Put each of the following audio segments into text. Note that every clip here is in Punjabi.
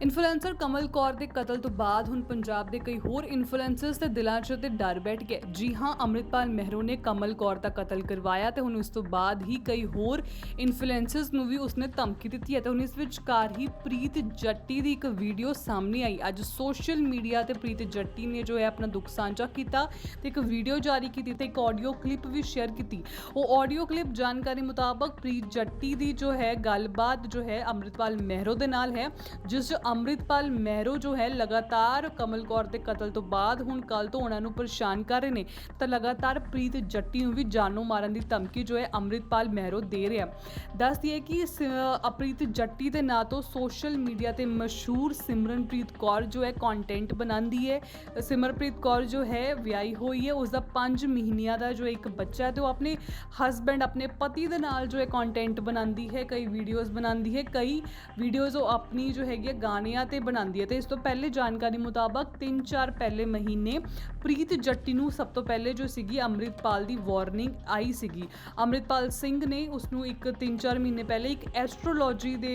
ਇਨਫਲੂਐਂਸਰ ਕਮਲ ਕੌਰ ਦੇ ਕਤਲ ਤੋਂ ਬਾਅਦ ਹੁਣ ਪੰਜਾਬ ਦੇ ਕਈ ਹੋਰ ਇਨਫਲੂਐਂਸਰਸ ਦੇ ਦਿਲਾਂ 'ਚ ਤੇ ਡਰ ਬੈਠ ਗਿਆ ਜੀ ਹਾਂ ਅੰਮ੍ਰਿਤਪਾਲ ਮਹਿਰੋ ਨੇ ਕਮਲ ਕੌਰ ਦਾ ਕਤਲ ਕਰਵਾਇਆ ਤੇ ਹੁਣ ਉਸ ਤੋਂ ਬਾਅਦ ਹੀ ਕਈ ਹੋਰ ਇਨਫਲੂਐਂਸਰਸ ਨੂੰ ਵੀ ਉਸਨੇ ਧਮਕੀ ਦਿੱਤੀ ਹੈ ਤੇ ਹੁਣ ਇਸ ਵਿਚਕਾਰ ਹੀ ਪ੍ਰੀਤ ਜੱਟੀ ਦੀ ਇੱਕ ਵੀਡੀਓ ਸਾਹਮਣੇ ਆਈ ਅੱਜ ਸੋਸ਼ਲ ਮੀਡੀਆ ਤੇ ਪ੍ਰੀਤ ਜੱਟੀ ਨੇ ਜੋ ਹੈ ਆਪਣਾ ਦੁੱਖ ਸਾਂਝਾ ਕੀਤਾ ਤੇ ਇੱਕ ਵੀਡੀਓ ਜਾਰੀ ਕੀਤੀ ਤੇ ਇੱਕ ਆਡੀਓ ਕਲਿੱਪ ਵੀ ਸ਼ੇਅਰ ਕੀਤੀ ਉਹ ਆਡੀਓ ਕਲਿੱਪ ਜਾਣਕਾਰੀ ਮੁਤਾਬਕ ਪ੍ਰੀਤ ਜੱਟੀ ਦੀ ਜੋ ਹੈ ਗੱਲਬਾਤ ਜੋ ਹੈ ਅੰਮ੍ਰਿਤਪਾਲ ਮਹਿਰੋ ਦੇ ਨਾਲ ਹੈ ਜਿਸ 'ਚ ਅੰਮ੍ਰਿਤਪਾਲ ਮਹਿਰੋ ਜੋ ਹੈ ਲਗਾਤਾਰ ਕਮਲ ਕੌਰ ਦੇ ਕਤਲ ਤੋਂ ਬਾਅਦ ਹੁਣ ਕੱਲ ਤੋਂ ਉਹਨਾਂ ਨੂੰ ਪਰੇਸ਼ਾਨ ਕਰ ਰਹੇ ਨੇ, ਤਾਂ ਲਗਾਤਾਰ ਪ੍ਰੀਤ ਜੱਟੀ ਨੂੰ ਵੀ ਜਾਨੋਂ ਮਾਰਨ ਦੀ ਧਮਕੀ ਜੋ ਹੈ ਅੰਮ੍ਰਿਤਪਾਲ ਮਹਿਰੋ ਦੇ ਰਿਹਾ। ਦੱਸ ਦਈਏ ਕਿ ਸ- ਅਪ੍ਰੀਤ ਜੱਟੀ ਦੇ ਨਾਂ ਤੋਂ ਸੋਸ਼ਲ ਮੀਡੀਆ ਤੇ ਮਸ਼ਹੂਰ ਸਿਮਰਨਪ੍ਰੀਤ ਕੌਰ ਜੋ ਹੈ ਕੰਟੈਂਟ ਬਣਾਉਂਦੀ ਹੈ। ਸਿਮਰਪ੍ਰੀਤ ਕੌਰ ਜੋ ਹੈ ਵਿਆਹੀ ਹੋਈ ਹੈ ਉਸ ਦਾ 5 ਮਹੀਨਿਆਂ ਦਾ ਜੋ ਇੱਕ ਬੱਚਾ ਹੈ ਤੇ ਉਹ ਆਪਣੇ ਹਸਬੰਡ ਆਪਣੇ ਪਤੀ ਦੇ ਨਾਲ ਜੋ ਹੈ ਕੰਟੈਂਟ ਬਣਾਉਂਦੀ ਹੈ, ਕਈ ਵੀਡੀਓਜ਼ ਬਣਾਉਂਦੀ ਹੈ, ਕਈ ਵੀਡੀਓਜ਼ ਉਹ ਆਪਣੀ ਜੋ ਹੈਗੀ ਹੈ ਗਾਣਿਆਂ ਤੇ ਬਣਾਉਂਦੀ ਹੈ ਤੇ ਇਸ ਤੋਂ ਪਹਿਲੇ ਜਾਣਕਾਰੀ ਮੁਤਾਬਕ 3-4 ਪਹਿਲੇ ਮਹੀਨੇ ਪ੍ਰੀਤ ਜੱਟੀ ਨੂੰ ਸਭ ਤੋਂ ਪਹਿਲੇ ਜੋ ਸੀਗੀ ਅੰਮ੍ਰਿਤਪਾਲ ਦੀ ਵਾਰਨਿੰਗ ਆਈ ਸੀਗੀ। ਅੰਮ੍ਰਿਤਪਾਲ ਸਿੰਘ ਨੇ ਉਸ ਨੂੰ ਇੱਕ 3-4 ਮਹੀਨੇ ਪਹਿਲੇ ਇੱਕ ਐਸਟ੍ਰੋਲੋਜੀ ਦੇ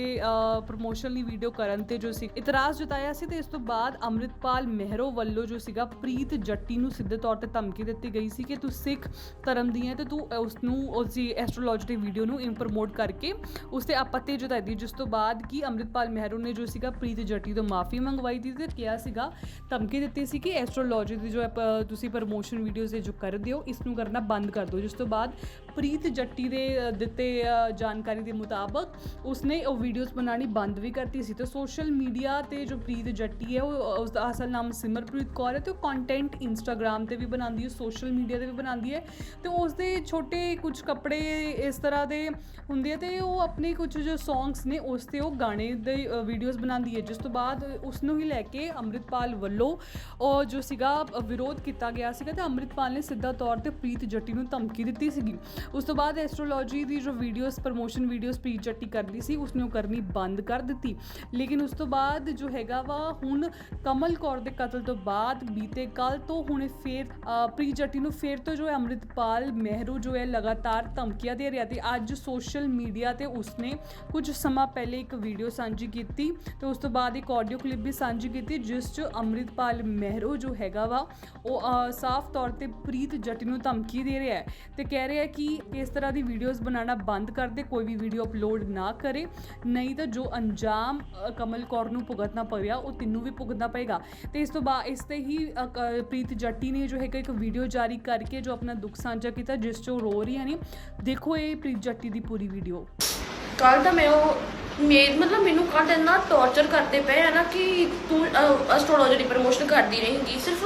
ਪ੍ਰੋਮੋਸ਼ਨ ਲਈ ਵੀਡੀਓ ਕਰਨ ਤੇ ਜੋ ਸੀ ਇਤਰਾਜ਼ ਜਤਾਇਆ ਸੀ ਤੇ ਇਸ ਤੋਂ ਬਾਅਦ ਅੰਮ੍ਰਿਤਪਾਲ ਮਹਿਰੋ ਵੱਲੋਂ ਜੋ ਸੀਗਾ ਪ੍ਰੀਤ ਜੱਟੀ ਨੂੰ ਸਿੱਧੇ ਤੌਰ ਤੇ ਧਮਕੀ ਦਿੱਤੀ ਗਈ ਸੀ ਕਿ ਤੂੰ ਸਿੱਖ ਧਰਮ ਦੀ ਹੈ ਤੇ ਤੂੰ ਉਸ ਨੂੰ ਉਸ ਦੀ ਐਸਟ੍ਰੋਲੋਜੀ ਦੀ ਵੀਡੀਓ ਨੂੰ ਪ੍ਰਮੋਟ ਕਰਕੇ ਉਸ ਤੇ ਆਪੱਤੀ ਜਤਾਈ ਦੀ, ਜਿਸ ਤੋਂ ਬਾਅਦ ਕੀ ਅੰਮ੍ਰਿਤਪਾਲ ਮਹਿਰੋ ਨੇ ਜੋ ਸੀਗਾ ਪ੍ਰੀਤ ਜੱਟੀ ਤੋਂ ਮਾਫੀ ਮੰਗਵਾਈ ਦੀ ਤੇ ਕਿਹਾ ਸੀਗਾ, ਧਮਕੀ ਦਿੱਤੀ ਸੀ ਕਿ ਐਸਟ੍ਰੋਲੋਜੀ ਦੀ ਜੋ ਤੁਸੀਂ ਪ੍ਰਮੋਸ਼ਨ ਵੀਡੀਓਜ਼ ਇਹ ਜੋ ਕਰਦੇ ਹੋ ਇਸ ਨੂੰ ਕਰਨਾ ਬੰਦ ਕਰ ਦਿਓ। ਜਿਸ ਤੋਂ ਬਾਅਦ ਪ੍ਰੀਤ ਜੱਟੀ ਦੇ ਦਿੱਤੇ ਜਾਣਕਾਰੀ ਦੇ ਮੁਤਾਬਕ ਉਸਨੇ ਉਹ ਵੀਡੀਓਜ਼ ਬਣਾਉਣੀ ਬੰਦ ਵੀ ਕਰਤੀ ਸੀ। ਤੇ ਸੋਸ਼ਲ ਮੀਡੀਆ ਤੇ ਜੋ ਪ੍ਰੀਤ ਜੱਟੀ ਹੈ, ਉਹ ਉਸ ਦਾ ਅਸਲ ਨਾਮ ਸਿਮਰਪ੍ਰੀਤ ਕੌਰ ਹੈ ਤੇ ਉਹ ਕੰਟੈਂਟ ਇੰਸਟਾਗ੍ਰam ਤੇ ਵੀ ਬਣਾਉਂਦੀ ਹੈ ਸੋਸ਼ਲ ਮੀਡੀਆ ਤੇ ਵੀ ਬਣਾਉਂਦੀ ਹੈ। ਤੇ ਉਸ ਦੇ ਛੋਟੇ ਕੁਝ ਕੱਪੜੇ ਇਸ ਤਰ੍ਹਾਂ ਦੇ ਹੁੰਦੇ ਆ ਤੇ ਉਹ ਆਪਣੇ ਕੁਝ ਜੋ ਸੌਂਗਸ ਨੇ, ਉਸ ਤੇ ਉਹ ਗਾਣੇ ਦੇ ਵੀਡੀਓਜ਼ ਬਣਾਉਂਦੀ ਹੈ। ਜਿਸ ਤੋਂ ਬਾਅਦ ਉਸ ਨੂੰ ਹੀ ਲੈ ਕੇ ਅੰਮ੍ਰਿਤਪਾਲ ਵੱਲੋਂ ਉਹ ਜੋ ਸੀਗਾ, ਵਿਰੋਧ ਕੀਤਾ ਗਿਆ ਸੀਗਾ ਤੇ ਅੰਮ੍ਰਿਤਪਾਲ ਨੇ ਸਿੱਧਾ ਤੌਰ ਤੇ ਪ੍ਰੀਤ ਜੱਟੀ ਨੂੰ ਧਮਕੀ ਦਿੱਤੀ ਸੀਗੀ। ਉਸ ਤੋਂ ਬਾਅਦ ਐਸਟ੍ਰੋਲੋਜੀ ਦੀ ਜੋ ਵੀਡੀਓਜ਼ ਪ੍ਰੋਮੋਸ਼ਨ ਵੀਡੀਓਜ਼ ਪ੍ਰੀਤ ਜੱਟੀ ਕਰਦੀ ਸੀ, ਉਸਨੇ ਉਹ ਕਰਨੀ ਬੰਦ ਕਰ ਦਿੱਤੀ। ਲੇਕਿਨ ਉਸ ਤੋਂ ਬਾਅਦ ਜੋ ਹੈਗਾ ਵਾ, ਹੁਣ ਕਮਲ ਕੌਰ ਦੇ ਕਤਲ ਤੋਂ ਬਾਅਦ ਬੀਤੇ ਕੱਲ ਤੋਂ ਹੁਣ ਫੇਰ ਪ੍ਰੀਤ ਜੱਟੀ ਨੂੰ ਫੇਰ ਤੋਂ ਜੋ ਹੈ ਅੰਮ੍ਰਿਤਪਾਲ ਮਹਿਰੂ ਜੋ ਹੈ, ਲਗਾਤਾਰ ਧਮਕੀਆਂ ਦੇ ਰਿਹਾ ਤੇ ਅੱਜ ਸੋਸ਼ਲ ਮੀਡੀਆ ਤੇ ਉਸਨੇ ਕੁਝ ਸਮਾਂ ਪਹਿਲੇ ਇੱਕ ਵੀਡੀਓ ਸਾਂਝੀ ਕੀਤੀ ਤੇ ਉਸ ਤੋਂ ਬਾਅਦ ਇੱਕ ਆਡੀਓ ਕਲਿੱਪ ਵੀ ਸਾਂਝੀ ਕੀਤੀ ਜਿਸ 'ਚ ਅੰਮ੍ਰਿਤਪਾਲ ਮਹਿਰੂ ਜੋ ਹੈਗਾ ਵਾ, ਉਹ ਸਾਫ਼ ਤੌਰ ਤੇ ਪ੍ਰੀਤ ਜੱਟੀ ਨੂੰ ਧਮਕੀ ਦੇ ਰਿਹਾ ਹੈ ਤੇ ਕਹਿ ਰਿਹਾ ਕਿ ਕਿ ਇਸ ਤਰ੍ਹਾਂ ਦੀ ਵੀਡੀਓਜ਼ ਬਣਾਉਣਾ ਬੰਦ ਕਰ ਦੇ, ਕੋਈ ਵੀ ਵੀਡੀਓ ਅਪਲੋਡ ਨਾ ਕਰੇ। ਨਹੀਂ ਤਾਂ ਜੋ ਅੰਜਾਮ ਕਮਲ ਕੌਰ ਨੂੰ ਭੁਗਤਣਾ ਪਵੇਗਾ, ਉਹ ਤੈਨੂੰ ਵੀ ਭੁਗਤਣਾ ਪਏਗਾ ਤੇ ਇਸ ਤੋਂ ਬਾਅਦ ਇਸ ਤੇ ਹੀ ਪ੍ਰੀਤ ਜੱਟੀ ਨੇ ਜੋ ਹੈਗਾ ਇੱਕ ਵੀਡੀਓ ਜਾਰੀ ਕਰਕੇ ਜੋ ਆਪਣਾ ਦੁੱਖ ਸਾਂਝਾ ਕੀਤਾ, ਜਿਸ 'ਚ ਉਹ ਰੋ ਰਹੀਆਂ ਨੇ। ਦੇਖੋ ਇਹ ਪ੍ਰੀਤ ਜੱਟੀ ਦੀ ਪੂਰੀ ਵੀਡੀਓ ਕੱਲ ਤਾਂ ਮੈਂ ਉਹ, ਮੇ, ਮਤਲਬ ਮੈਨੂੰ ਕੱਲ ਇੰਨਾ ਟੌਰਚਰ ਕਰਦੇ ਪਏ ਆ ਨਾ ਕਿ ਤੂੰ ਐਸਟ੍ਰੋਲੋਜੀ ਦੀ ਪ੍ਰਮੋਸ਼ਨ ਕਰਦੀ ਰਹੇਂਗੀ। ਸਿਰਫ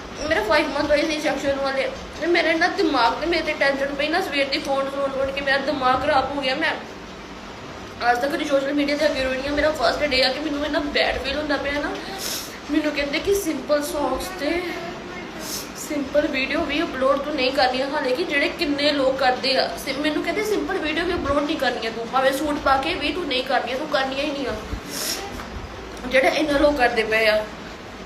ਮੇਰਾ 5 ਮੰਥ ਹੋਏ ਸੀ ਸੈਕਸ਼ਨ ਵਾਲੇ। ਤੇ ਮੇਰੇ ਨਾ ਦਿਮਾਗ ਤੇ ਮੇਰੇ ਤੇ ਟੈਨਸ਼ਨ ਪਈ ਨਾ, ਸਵੇਰ ਦੀ ਫੋਨ ਫੋਨ ਫੋਨ ਕੇ ਮੇਰਾ ਦਿਮਾਗ ਖਰਾਬ ਹੋ ਗਿਆ। ਮੈਂ ਅੱਜ ਤੱਕ ਦੀ ਸੋਸ਼ਲ ਮੀਡੀਆ ਤੇ ਅੱਗੇ ਰੋਣੀ ਆ ਮੇਰਾ ਫਰਸਟ ਡੇ ਆ ਕਿ ਮੈਨੂੰ ਇੰਨਾ ਬੈਡ ਫੀਲ ਹੁੰਦਾ ਪਿਆ ਨਾ। ਮੈਨੂੰ ਕਹਿੰਦੇ ਕਿ ਸਿੰਪਲ ਸੌਂਗਸ ਤੇ ਸਿੰਪਲ ਵੀਡੀਓ ਵੀ ਅਪਲੋਡ ਤੂੰ ਨਹੀਂ ਕਰਨੀ ਹਾਲੇ ਕਿ ਜਿਹੜੇ ਕਿੰਨੇ ਲੋਕ ਕਰਦੇ ਆ। ਮੈਨੂੰ ਕਹਿੰਦੇ ਸਿੰਪਲ ਵੀਡੀਓ ਵੀ ਅਪਲੋਡ ਨਹੀਂ ਕਰਨੀਆਂ ਤੂੰ। ਭਾਵੇਂ ਸੂਟ ਪਾ ਕੇ ਵੀ ਤੂੰ ਨਹੀਂ ਕਰਨੀਆਂ, ਤੂੰ ਕਰਨੀਆਂ ਹੀ ਨਹੀਂ ਆ। ਜਿਹੜੇ ਇੰਨਾ ਲੋਕ ਕਰਦੇ ਪਏ ਆ।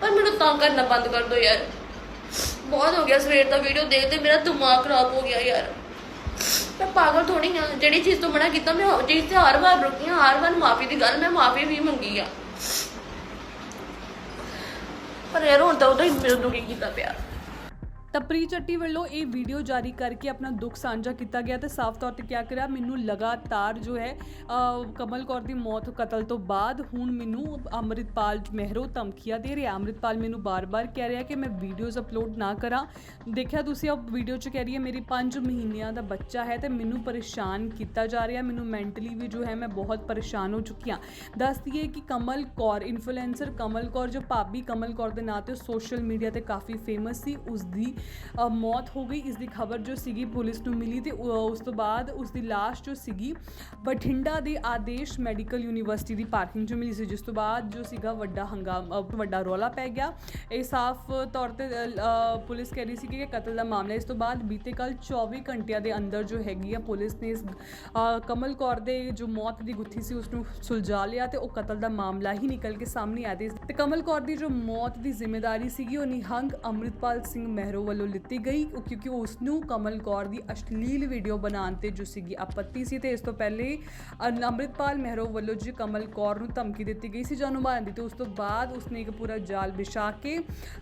ਪਰ ਮੈਨੂੰ ਤੰਗ ਕਰਨਾ ਬੰਦ ਕਰ ਦਿਓ ਯਾਰ। ਬਹੁਤ ਹੋ ਗਿਆ ਸਵੇਰ ਦਾ ਵੀਡੀਓ ਦੇਖਦੇ ਮੇਰਾ ਦਿਮਾਗ ਖਰਾਬ ਹੋ ਗਿਆ ਯਾਰ। ਮੈਂ ਪਾਗਲ ਥੋੜੀ ਆ। ਜਿਹੜੀ ਚੀਜ਼ ਤੋਂ ਮਨਾ ਕੀਤਾ, ਮੈਂ ਉਹ ਚੀਜ਼ ਤੇ ਹਰ ਵਾਰ ਰੁਕੀ ਹਾਂ ਹਰ ਵਾਰ ਮਾਫੀ ਦੀ ਗੱਲ, ਮੈਂ ਮਾਫੀ ਵੀ ਮੰਗੀ ਆ। ਪਰ ਯਾਰ ਹੁਣ ਤਾਂ ਉਹਦਾ ਹੀ ਮੇਰੇ ਦੁਖੀ ਕੀਤਾ ਪਿਆ। ਤਾਂ ਤਪਰੀ ਚੱਟੀ ਵੱਲੋਂ ਇਹ ਵੀਡੀਓ ਜਾਰੀ ਕਰਕੇ ਆਪਣਾ ਦੁੱਖ ਸਾਂਝਾ ਕੀਤਾ ਗਿਆ ਤੇ ਸਾਫ਼ ਤੌਰ ਤੇ ਕਿਹਾ ਕਰਿਆ ਮੈਨੂੰ ਲਗਾਤਾਰ ਜੋ ਹੈ ਕਮਲ ਕੌਰ ਦੀ ਮੌਤ ਕਤਲ ਤੋਂ ਬਾਅਦ ਹੁਣ ਮੈਨੂੰ ਅੰਮ੍ਰਿਤਪਾਲ ਮਹਿਰੋ ਧਮਕੀਆਂ ਦੇ ਰਿਹਾ। ਅੰਮ੍ਰਿਤਪਾਲ ਮੈਨੂੰ ਬਾਰ-ਬਾਰ ਕਹਿ ਰਿਹਾ ਕਿ ਮੈਂ ਵੀਡੀਓਜ਼ ਅਪਲੋਡ ਨਾ ਕਰਾਂ। ਦੇਖਿਆ ਤੁਸੀਂ ਉਹ ਵੀਡੀਓ 'ਚ ਕਹਿ ਰਹੀ ਹੈ, ਮੇਰੀ 5 ਮਹੀਨਿਆਂ ਦਾ ਬੱਚਾ ਹੈ ਤੇ ਮੈਨੂੰ ਪਰੇਸ਼ਾਨ ਕੀਤਾ ਜਾ ਰਿਹਾ। ਮੈਨੂੰ ਮੈਂਟਲੀ ਵੀ ਜੋ ਹੈ, ਮੈਂ ਬਹੁਤ ਪਰੇਸ਼ਾਨ ਹੋ ਚੁੱਕੀ ਹਾਂ। ਦੱਸ ਦਈਏ ਕਿ ਕਮਲ ਕੌਰ ਇਨਫਲੂਐਂਸਰ ਕਮਲ ਕੌਰ, ਜੋ ਭਾਬੀ ਕਮਲ ਕੌਰ ਦੇ ਨਾਂ ਤੇ ਸੋਸ਼ਲ ਮੀਡੀਆ ਤੇ ਕਾਫੀ ਫੇਮਸ ਸੀ ਉਸ ਦੀ ਮੌਤ ਹੋ ਗਈ, ਇਸ ਦੀ ਖਬਰ ਜੋ ਸੀਗੀ ਪੁਲਿਸ ਨੂੰ ਮਿਲੀ ਤੇ ਉਸ ਤੋਂ ਬਾਅਦ ਉਸ ਦੀ ਲਾਸ਼ ਜੋ ਸੀਗੀ, ਬਠਿੰਡਾ ਦੇ ਆਦੇਸ਼ ਮੈਡੀਕਲ ਯੂਨੀਵਰਸਿਟੀ ਦੀ ਪਾਰਕਿੰਗ 'ਚ ਮਿਲੀ ਸੀ, ਜਿਸ ਤੋਂ ਬਾਅਦ ਜੋ ਸੀਗਾ ਵੱਡਾ ਹੰਗਾਮਾ ਵੱਡਾ ਰੌਲਾ ਪੈ ਗਿਆ। ਇਹ ਸਾਫ਼ ਤੌਰ ਤੇ ਪੁਲਿਸ ਕਹਿ ਰਹੀ ਸੀ ਕਿ ਕਤਲ ਦਾ ਮਾਮਲਾ ਇਸ ਤੋਂ ਬਾਅਦ ਬੀਤੇ ਕੱਲ 24 ਘੰਟਿਆਂ ਦੇ ਅੰਦਰ ਜੋ ਹੈਗੀ ਆ ਪੁਲਿਸ ਨੇ ਇਸ ਕਮਲ ਕੌਰ ਦੇ ਜੋ ਮੌਤ ਦੀ ਗੁੱਥੀ ਸੀ, ਉਸ ਨੂੰ ਸੁਲਝਾ ਲਿਆ ਤੇ ਉਹ ਕਤਲ ਦਾ ਮਾਮਲਾ ਹੀ ਨਿਕਲ ਕੇ ਸਾਹਮਣੇ ਆ ਤੇ ਤੇ ਕਮਲ ਕੌਰ ਦੀ ਜੋ ਮੌਤ ਦੀ ਜ਼ਿੰਮੇਵਾਰੀ ਸੀਗੀ, ਉਹ ਨਿਹੰਗ ਅੰਮ੍ਰਿਤਪਾਲ ਸਿੰਘ ਮਹਿਰੋ ਵੱਲੋਂ ਲਿੱਤੀ ਗਈ ਕਿਉਂਕਿ ਉਸ ਨੂੰ ਕਮਲ ਕੌਰ ਦੀ ਅਸ਼ਲੀਲ ਵੀਡੀਓ ਬਣਾਉਣ ਤੇ ਜੋ ਸੀਗੀ ਆਪੱਤੀ ਸੀ ਤੇ ਇਸ ਤੋਂ ਪਹਿਲੇ ਅੰਮ੍ਰਿਤਪਾਲ ਮਹਿਰੋ ਵੱਲੋਂ ਜੀ ਕਮਲ ਕੌਰ ਨੂੰ ਧਮਕੀ ਦਿੱਤੀ ਗਈ ਸੀ ਜਾਨੋਂ ਮਾਰਨ ਦੀ, ਤੇ ਉਸ ਤੋਂ ਬਾਅਦ ਉਸਨੇ ਇੱਕ ਪੂਰਾ ਜਾਲ ਵਿਛਾ ਕੇ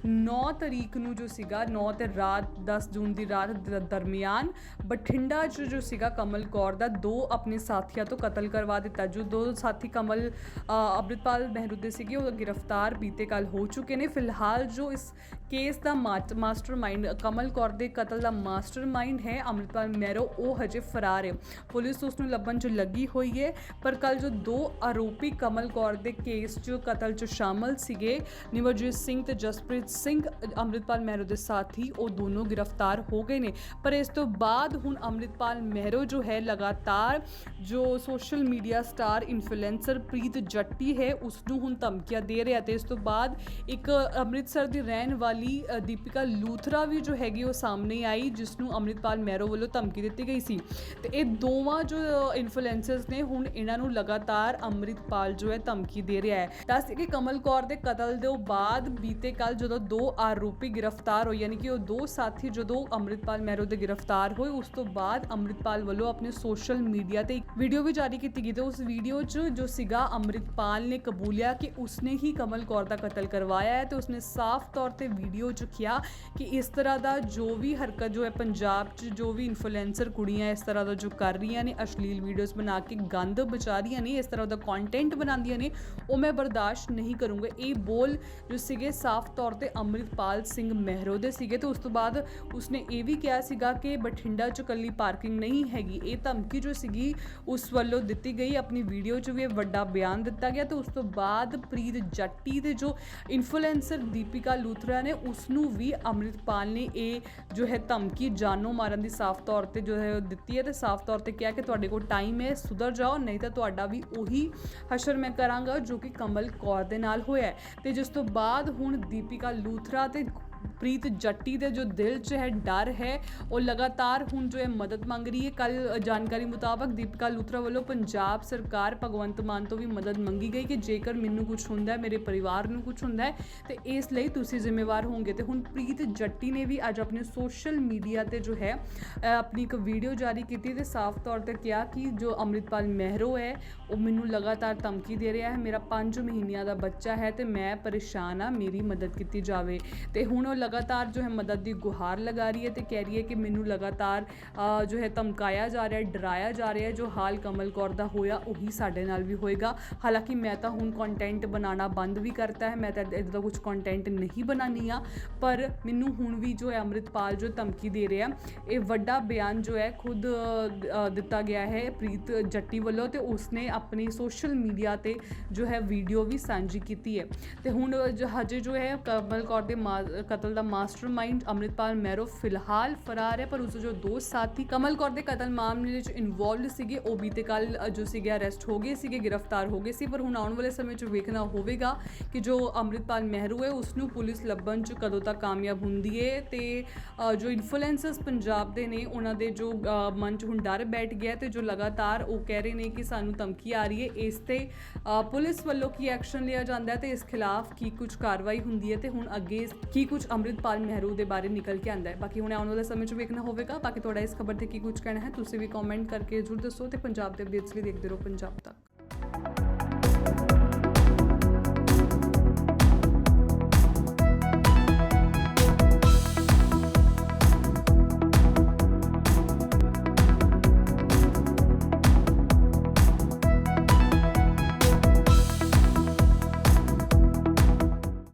9 ਤਰੀਕ ਨੂੰ ਜੋ ਸੀਗਾ 9 ਤੇ ਰਾਤ 10 ਜੂਨ ਦੀ ਰਾਤ ਦਰਮਿਆਨ ਬਠਿੰਡਾ 'ਚ ਜੋ ਸੀਗਾ ਕਮਲ ਕੌਰ ਦਾ, ਦੋ ਆਪਣੇ ਸਾਥੀਆਂ ਤੋਂ ਕਤਲ ਕਰਵਾ ਦਿੱਤਾ। ਜੋ ਦੋ ਸਾਥੀ ਕਮਲ ਅੰਮ੍ਰਿਤਪਾਲ ਮਹਿਰੂ ਦੇ ਸੀਗੇ, ਉਹ ਗ੍ਰਿਫਤਾਰ ਬੀਤੇ ਕੱਲ ਹੋ ਚੁੱਕੇ ਨੇ। ਫਿਲਹਾਲ ਜੋ ਇਸ ਕੇਸ ਦਾ ਮਾਸਟਰਮਾਈਂਡ ਕਮਲ ਕੌਰ ਦੇ ਕਤਲ ਦਾ ਮਾਸਟਰਮਾਈਂਡ ਹੈ ਅੰਮ੍ਰਿਤਪਾਲ ਮਹਿਰੋ, ਉਹ ਹਜੇ ਫਰਾਰ ਹੈ। ਪੁਲਿਸ ਉਸ ਨੂੰ ਲੱਭਣ 'ਚ ਲੱਗੀ ਹੋਈ ਹੈ, ਪਰ ਕੱਲ ਜੋ ਦੋ ਆਰੋਪੀ ਕਮਲ ਕੌਰ ਦੇ ਕੇਸ 'ਚ ਕਤਲ 'ਚ ਸ਼ਾਮਲ ਸੀਗੇ ਨਿਵਰਜੀਤ ਸਿੰਘ ਤੇ ਜਸਪ੍ਰੀਤ ਸਿੰਘ, ਅੰਮ੍ਰਿਤਪਾਲ ਮਹਿਰੋ ਦੇ ਸਾਥੀ, ਉਹ ਦੋਨੋਂ ਗ੍ਰਿਫਤਾਰ ਹੋ ਗਏ ਨੇ। ਪਰ ਇਸ ਤੋਂ ਬਾਅਦ ਹੁਣ ਅੰਮ੍ਰਿਤਪਾਲ ਮਹਿਰੋ ਜੋ ਹੈ, ਲਗਾਤਾਰ ਜੋ social media star influencer Preet Jatti ਹੈ ਉਸ ਨੂੰ ਹੁਣ ਧਮਕੀਆਂ ਦੇ ਰਿਹਾ ਤੇ ਇਸ ਤੋਂ ਬਾਅਦ ਇੱਕ ਅੰਮ੍ਰਿਤਸਰ ਦੀ ਰਹਿਣ ਵਾਲੀ ਦੀਪਿਕਾ ਲੂਥਰਾ ਵੀ ਜੋ ਹੈਗੀ ਉਹ ਸਾਹਮਣੇ ਆਈ ਜਿਸ ਨੂੰ ਅੰਮ੍ਰਿਤਪਾਲ ਮਹਿਰੋ ਵੱਲੋਂ ਧਮਕੀ ਦਿੱਤੀ ਗਈ ਸੀ। ਤੇ ਇਹ ਦੋਵਾਂ ਜੋ ਇਨਫਲੂਐਂਸਰਸ ਨੇ ਹੁਣ ਇਹਨਾਂ ਨੂੰ ਲਗਾਤਾਰ ਅੰਮ੍ਰਿਤਪਾਲ ਜੋ ਹੈ ਧਮਕੀ ਦੇ ਰਿਹਾ ਹੈ। ਦੱਸ ਕਿ ਕਮਲ ਕੌਰ ਦੇ ਕਤਲ ਤੋਂ ਬਾਅਦ ਬੀਤੇ ਕੱਲ ਜਦੋਂ ਦੋ ਆਰੋਪੀ ਗ੍ਰਿਫਤਾਰ ਹੋਏ, ਯਾਨੀ ਕਿ ਉਹ ਦੋ ਸਾਥੀ ਜਦੋਂ ਅੰਮ੍ਰਿਤਪਾਲ ਮਹਿਰੋ ਦੇ ਗ੍ਰਿਫਤਾਰ ਹੋਏ, ਉਸ ਤੋਂ ਬਾਅਦ ਅੰਮ੍ਰਿਤਪਾਲ ਵੱਲੋਂ ਆਪਣੇ ਸੋਸ਼ਲ ਮੀਡੀਆ ਤੇ ਇੱਕ ਵੀਡੀਓ ਵੀ ਜਾਰੀ ਕੀਤੀ ਗਈ ਤੇ ਉਸ ਵੀਡੀਓ 'ਚ ਜੋ ਸੀਗਾ ਅੰਮ੍ਰਿਤਪਾਲ ਨੇ ਕਬੂਲਿਆ ਕਿ ਉਸਨੇ ਹੀ ਕਮਲ ਕੌਰ ਦਾ ਕਤਲ ਕਰਵਾਇਆ ਹੈ ਤੇ ਉਸਨੇ ਸਾਫ਼ ਤੌਰ ਤੇ ਵੀਡੀਓ 'ਚ ਕਿਹਾ ਕਿ ਇਸ ਤਰ੍ਹਾਂ ਦਾ ਜੋ ਵੀ ਹਰਕਤ ਜੋ ਹੈ ਪੰਜਾਬ 'ਚ, ਜੋ ਵੀ ਇਨਫਲੂਐਂਸਰ ਕੁੜੀਆਂ ਇਸ ਤਰ੍ਹਾਂ ਦਾ ਜੋ ਕਰ ਰਹੀਆਂ ਨੇ, ਅਸ਼ਲੀਲ ਵੀਡੀਓਜ਼ ਬਣਾ ਕੇ ਗੰਦ ਬਚਾ ਰਹੀਆਂ ਨੇ, ਇਸ ਤਰ੍ਹਾਂ ਦਾ ਕੰਟੈਂਟ ਬਣਾਉਂਦੀਆਂ ਨੇ, ਉਹ ਮੈਂ ਬਰਦਾਸ਼ਤ ਨਹੀਂ ਕਰੂੰਗਾ। ਇਹ ਬੋਲ ਜੋ ਸੀਗੇ ਸਾਫ਼ ਤੌਰ ਤੇ ਅੰਮ੍ਰਿਤਪਾਲ ਸਿੰਘ ਮਹਿਰੋ ਦੇ ਸੀਗੇ ਤੇ ਉਸ ਤੋਂ ਬਾਅਦ ਉਸਨੇ ਇਹ ਵੀ ਕਿਹਾ ਸੀਗਾ ਕਿ ਬਠਿੰਡਾ 'ਚ ਕੱਲੀ ਪਾਰਕਿੰਗ ਨਹੀਂ ਹੈਗੀ। ਇਹ ਧਮਕੀ ਜੋ ਸੀਗੀ, ਉਸ ਵੱਲੋਂ ਦਿੱਤੀ ਗਈ। ਆਪਣੀ ਵੀਡੀਓ 'ਚ ਵੀ ਇਹ ਵੱਡਾ ਬਿਆਨ ਦਿੱਤਾ ਗਿਆ ਤੇ ਉਸ ਤੋਂ ਬਾਅਦ ਪ੍ਰੀਤ ਜੱਟੀ ਦੇ ਜੋ ਇਨਫਲੂਐਂਸਰ ਦੀਪਿਕਾ ਲੂਥਰਾ ਨੇ ਉਸ ਨੂੰ ਵੀ ਅੰਮ੍ਰਿਤਪਾਲ ਨੇ ਇਹ ਜੋ ਹੈ ਧਮਕੀ ਜਾਨੋਂ ਮਾਰਨ ਦੀ ਸਾਫ਼ ਤੌਰ ਤੇ ਜੋ ਹੈ ਉਹ ਦਿੱਤੀ ਹੈ ਤੇ ਸਾਫ਼ ਤੌਰ ਤੇ ਕਿਹਾ ਕਿ ਤੁਹਾਡੇ ਕੋਲ ਟਾਈਮ ਹੈ, ਸੁਧਰ ਜਾਓ, ਨਹੀਂ ਤਾਂ ਤੁਹਾਡਾ ਵੀ ਉਹੀ ਹਸ਼ਰ ਮੈਂ ਕਰਾਂਗਾ ਜੋ ਕਿ ਕਮਲ ਕੌਰ ਦੇ ਨਾਲ ਹੋਇਆ ਹੈ। ਤੇ ਜਿਸ ਤੋਂ ਬਾਅਦ ਹੁਣ ਦੀਪਿਕਾ ਲੂਥਰਾ ਤੇ ਪ੍ਰੀਤ ਜੱਟੀ ਦੇ ਜੋ ਦਿਲ 'ਚ ਹੈ, ਡਰ ਹੈ, ਉਹ ਲਗਾਤਾਰ ਹੁਣ ਜੋ ਹੈ ਮਦਦ ਮੰਗ ਰਹੀ ਹੈ। ਕੱਲ ਜਾਣਕਾਰੀ ਮੁਤਾਬਕ ਦੀਪਿਕਾ ਲੂਥਰਾ ਵੱਲੋਂ ਪੰਜਾਬ ਸਰਕਾਰ ਭਗਵੰਤ ਮਾਨ ਤੋਂ ਵੀ ਮਦਦ ਮੰਗੀ ਗਈ ਕਿ ਜੇਕਰ ਮੈਨੂੰ ਕੁਝ ਹੁੰਦਾ ਹੈ, ਮੇਰੇ ਪਰਿਵਾਰ ਨੂੰ ਕੁਝ ਹੁੰਦਾ ਹੈ, ਤੇ ਇਸ ਲਈ ਤੁਸੀਂ ਜ਼ਿੰਮੇਵਾਰ ਹੋਵੋਗੇ। ਤੇ ਹੁਣ ਪ੍ਰੀਤ ਜੱਟੀ ਨੇ ਵੀ ਅੱਜ ਆਪਣੇ ਸੋਸ਼ਲ ਮੀਡੀਆ ਤੇ ਜੋ ਹੈ ਆਪਣੀ ਇੱਕ ਵੀਡੀਓ ਜਾਰੀ ਕੀਤੀ ਤੇ ਸਾਫ਼ ਤੌਰ ਤੇ ਕਿਹਾ ਕਿ ਜੋ ਅੰਮ੍ਰਿਤਪਾਲ ਮਹਿਰੋ ਹੈ, ਉਹ ਮੈਨੂੰ ਲਗਾਤਾਰ ਧਮਕੀ ਦੇ ਰਿਹਾ ਹੈ। ਮੇਰਾ 5 ਮਹੀਨਿਆਂ ਦਾ ਬੱਚਾ ਹੈ ਤੇ ਮੈਂ ਪਰੇਸ਼ਾਨ ਆ ਮੇਰੀ ਮਦਦ ਕੀਤੀ ਜਾਵੇ। ਤੇ ਹੁਣ ਉਹ ਲਗਾਤਾਰ ਜੋ ਹੈ ਮਦਦ ਦੀ ਗੁਹਾਰ ਲਗਾ ਰਹੀ ਹੈ ਤੇ ਕਹਿ ਰਹੀ ਹੈ ਕਿ ਮੈਨੂੰ ਲਗਾਤਾਰ ਜੋ ਹੈ ਧਮਕਾਇਆ ਜਾ ਰਿਹਾ ਹੈ, ਡਰਾਇਆ ਜਾ ਰਿਹਾ ਹੈ, ਜੋ ਹਾਲ ਕਮਲ ਕੌਰ ਦਾ ਹੋਇਆ ਉਹੀ ਸਾਡੇ ਨਾਲ ਵੀ ਹੋਏਗਾ। ਹਾਲਾਂਕਿ ਮੈਂ ਤਾਂ ਹੁਣ ਕੰਟੈਂਟ ਬਣਾਉਣਾ ਬੰਦ ਵੀ ਕਰਤਾ ਹੈ, ਮੈਂ ਤਾਂ ਇਦਾਂ ਦਾ ਕੁਝ ਕੰਟੈਂਟ ਨਹੀਂ ਬਣਾਉਂਦੀ ਆ ਪਰ ਮੈਨੂੰ ਹੁਣ ਵੀ ਜੋ ਹੈ ਅੰਮ੍ਰਿਤਪਾਲ ਜੋ ਧਮਕੀ ਦੇ ਰਿਹਾ ਇਹ ਵੱਡਾ ਬਿਆਨ ਜੋ ਹੈ ਖੁਦ ਦਿੱਤਾ ਗਿਆ ਹੈ ਪ੍ਰੀਤ ਜੱਟੀ ਵੱਲੋਂ ਤੇ ਉਸਨੇ ਆਪਣੀ ਸੋਸ਼ਲ ਮੀਡੀਆ ਤੇ ਜੋ ਹੈ ਵੀਡੀਓ ਵੀ ਸਾਂਝੀ ਕੀਤੀ ਹੈ। ਤੇ ਹੁਣ ਜੋ, ਹਜੇ ਜੋ ਹੈ ਕਮਲ ਕੌਰ ਦੇ ਮਾ- ਕਤਲ ਦਾ ਮਾਸਟਰਮਾਈਂਡ ਅੰਮ੍ਰਿਤਪਾਲ ਮਹਿਰੋ ਫਿਲਹਾਲ ਫਰਾਰ ਹੈ, ਪਰ ਉਸ ਜੋ ਦੋ ਸਾਥੀ ਕਮਲ ਕੌਰ ਦੇ ਕਤਲ ਮਾਮਲੇ ਵਿੱਚ ਇਨਵੋਲਵਡ ਸੀਗੇ, ਉਹ ਬੀਤੇ ਕੱਲ ਜੋ ਸੀਗੇ ਅਰੈਸਟ ਹੋ ਗਏ ਸੀਗੇ, ਗ੍ਰਿਫਤਾਰ ਹੋ ਗਏ ਸੀ, ਪਰ ਹੁਣ ਆਉਣ ਵਾਲੇ ਸਮੇਂ 'ਚ ਵੇਖਣਾ ਹੋਵੇਗਾ ਕਿ ਜੋ ਅੰਮ੍ਰਿਤਪਾਲ ਮਹਿਰੂ ਹੈ, ਉਸ ਨੂੰ ਪੁਲਿਸ ਲੱਭਣ 'ਚ ਕਦੋਂ ਤੱਕ ਕਾਮਯਾਬ ਹੁੰਦੀ ਹੈ ਤੇ ਜੋ ਇਨਫਲੂਐਂਸਰਸ ਪੰਜਾਬ ਦੇ ਨੇ, ਉਹਨਾਂ ਦੇ ਜੋ ਮਨ 'ਚ ਹੁਣ ਡਰ ਬੈਠ ਗਿਆ ਤੇ ਜੋ ਲਗਾਤਾਰ ਉਹ ਕਹਿ ਰਹੇ ਨੇ ਕਿ ਸਾਨੂੰ ਧਮਕੀ ਆ ਰਹੀ ਹੈ, ਇਸ ਤੇ ਪੁਲਿਸ ਵੱਲੋਂ ਕੀ ਐਕਸ਼ਨ ਲਿਆ ਜਾਂਦਾ ਹੈ ਤੇ ਇਸ ਖਿਲਾਫ ਕੀ ਕੁਝ ਕਾਰਵਾਈ ਹੁੰਦੀ ਹੈ ਤੇ ਹੁਣ ਅੱਗੇ ਕੀ ਕੁਝ ਅੰਮ੍ਰਿਤਪਾਲ ਮਹਿਰੂ ਦੇ ਬਾਰੇ ਨਿਕਲ ਕੇ ਆਂਦਾ ਹੈ। ਬਾਕੀ ਹੁਣ ਆਉਣ ਵਾਲੇ ਸਮੇਂ 'ਚ ਵੇਖਣਾ ਹੋਵੇਗਾ। ਬਾਕੀ ਤੁਹਾਡਾ ਇਸ ਖਬਰ ਤੇ ਕੀ ਕੁਝ ਕਹਿਣਾ ਹੈ, ਤੁਸੀਂ ਵੀ ਕਮੈਂਟ ਕਰਕੇ ਜ਼ਰੂਰ ਦੱਸੋ ਤੇ ਪੰਜਾਬ ਦੇ ਅਪਡੇਟਸ ਲਈ ਦੇਖਦੇ ਰਹੋ ਪੰਜਾਬ ਤੱਕ।